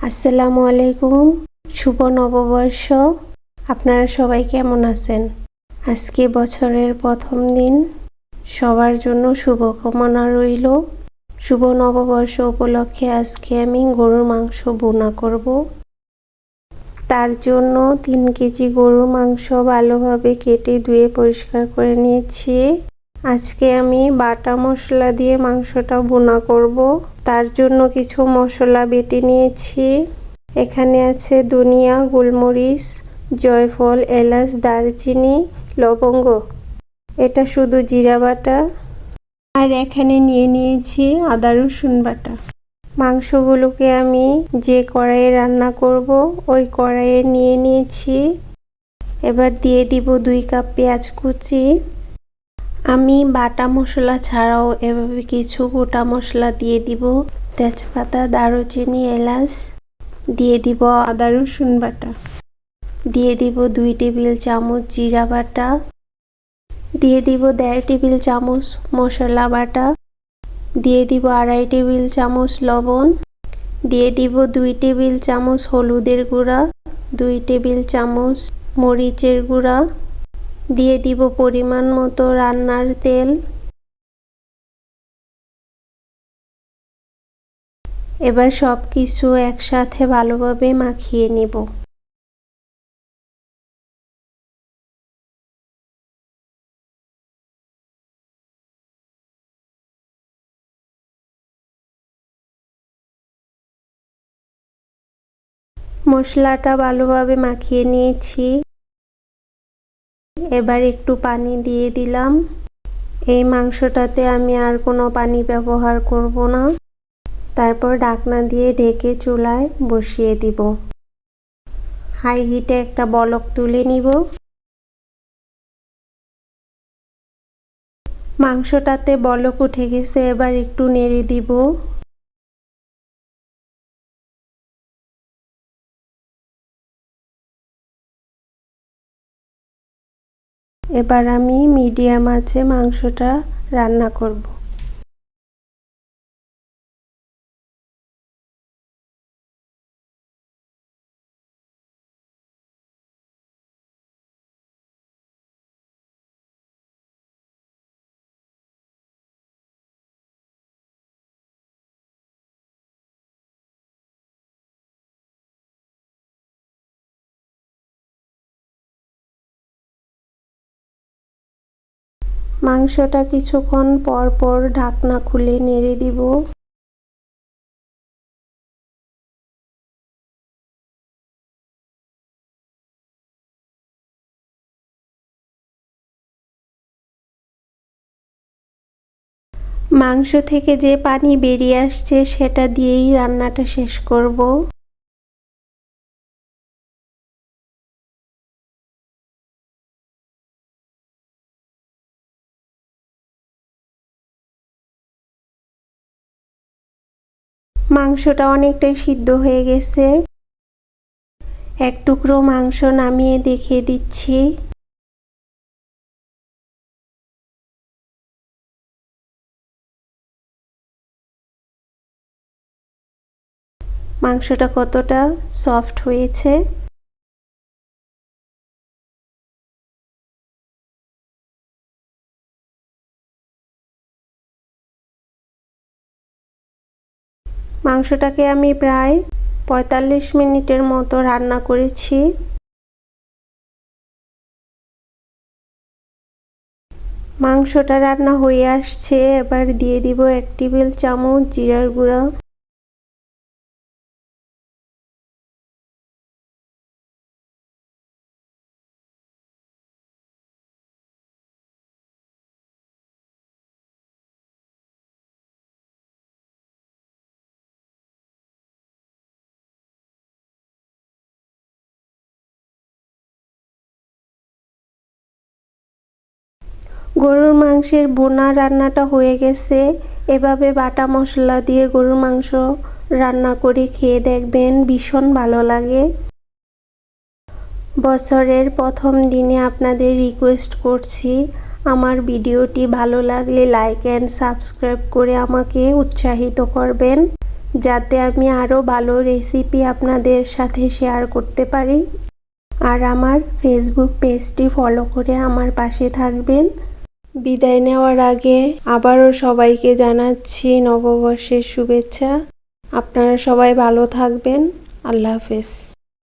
আসসালামু আলাইকুম, শুভ নববর্ষ। আপনারা সবাই কেমন আছেন? আজকে বছরের প্রথম দিন। সবার জন্য শুভকামনা রইল। শুভ নববর্ষ উপলক্ষে আজকে আমি গরুর মাংস বোনা করব। তার জন্য তিন কেজি গরুর মাংস ভালোভাবে কেটে ধুয়ে পরিষ্কার করে নিয়েছি। আজকে আমি বাটা মশলা দিয়ে মাংসটা বোনা করব। তার জন্য কিছু মশলা বেটে নিয়েছি। এখানে আছে দুনিয়া গোলমরিচ, জয়ফল, এলাচ, দারচিনি, লবঙ্গ। এটা শুধু জিরা বাটা। আর এখানে নিয়ে নিয়েছি আদা, রসুন বাটা। মাংসগুলোকে আমি যে কড়াইয়ে রান্না করব, ওই কড়াইয়ে নিয়ে নিয়েছি। এবার দিয়ে দিব দুই কাপ পেঁয়াজ কুচি। আমি বাটা মশলা ছাড়াও এভাবে কিছু গোটা মশলা দিয়ে দিব। তেজপাতা, দারুচিনি, এলাচ দিয়ে দিব আদা, রসুন বাটা। দিয়ে দিব দুই টেবিল চামচ জিরা বাটা। দিয়ে দিব দেড় টেবিল চামচ মশলা বাটা। দিয়ে দিব আড়াই টেবিল চামচ লবণ। দিয়ে দিব দুই টেবিল চামচ হলুদের গুঁড়া। দুই টেবিল চামচ মরিচের গুঁড়া। দিয়ে দিব পরিমাণ মতো রান্নার তেল। এবার সব কিছু একসাথে ভালোভাবে মাখিয়ে নিব। মশলাটা ভালোভাবে মাখিয়ে নিয়েছি। এবার একটু পানি দিয়ে দিলাম। এই মাংসটাতে আমি আর কোনো পানি ব্যবহার করব না। তারপর ডাকনা দিয়ে ঢেকে চুলায় বসিয়ে দিব। হাই হিটে একটা বলক তুলে নিব। মাংসটাতে বলক উঠে গেছে, এবার একটু নেড়ে দিব। এবার আমি মিডিয়াম আঁচে মাংসটা রান্না করব। মাংসটা কিছুক্ষণ পর পর ঢাকনা খুলে নেড়ে দিব। মাংস থেকে যে পানি বেরিয়ে আসছে, সেটা দিয়েই রান্নাটা শেষ করব। মাংসটা অনেকটাই সিদ্ধ হয়ে গেছে। এক টুকরো মাংস নামিয়ে দেখিয়ে দিচ্ছি। মাংসটা কতটা সফট হয়েছে? মাংসটাকে আমি প্রায় পঁয়তাল্লিশ মিনিটের মতো রান্না করেছি। মাংসটা রান্না হয়ে আসছে। এবার দিয়ে দিব এক টেবিল চামচ জিরার গুঁড়া। গরুর মাংসের বোনা রান্নাটা হয়ে গেছে। এভাবে বাটা মশলা দিয়ে গরুর মাংস রান্না করে খেয়ে দেখবেন ভীষণ ভালো লাগে। বছরের প্রথম দিনে আপনাদের রিকোয়েস্ট করছি, আমার ভিডিওটি ভালো লাগলে লাইক অ্যান্ড সাবস্ক্রাইব করে আমাকে উৎসাহিত করবেন, যাতে আমি আরও ভালো রেসিপি আপনাদের সাথে শেয়ার করতে পারি। আর আমার ফেসবুক পেজটি ফলো করে আমার পাশে থাকবেন। বিদায় নেওয়ার আগে আবারও সবাইকে জানাচ্ছি নববর্ষের শুভেচ্ছা। আপনারা সবাই ভালো থাকবেন। আল্লাহ হাফেজ।